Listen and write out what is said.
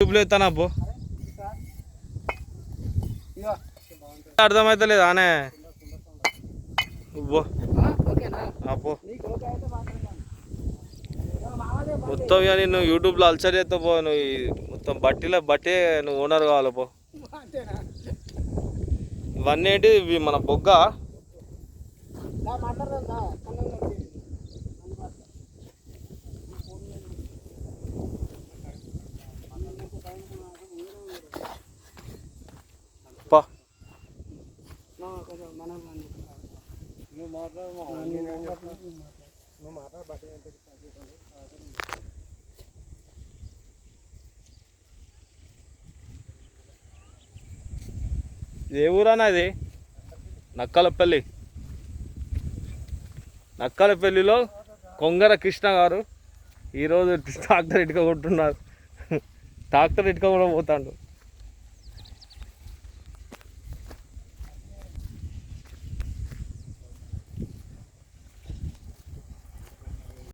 యూట్యూబ్లో ఎత్తానా పో. అర్థమవుతలేదు ఆనే పో. మొత్తం ఇక నేను యూట్యూబ్లో అల్చర్ చేస్తా పో. నువ్వు మొత్తం బట్టీలో బట్టే నువ్వు ఓనర్ కావాలి పో. ఇవన్నీ ఏంటి ఇవి మన బొగ్గ పా ఏ ఊరానా ఇది? నక్కలపల్లి. నక్కలపల్లిలో కొంగర కృష్ణ గారు ఈరోజు ట్రాక్టర్ ఇటుక కొట్టున్నారు. ట్రాక్టర్ ఇటుక కూడా పోతాడు.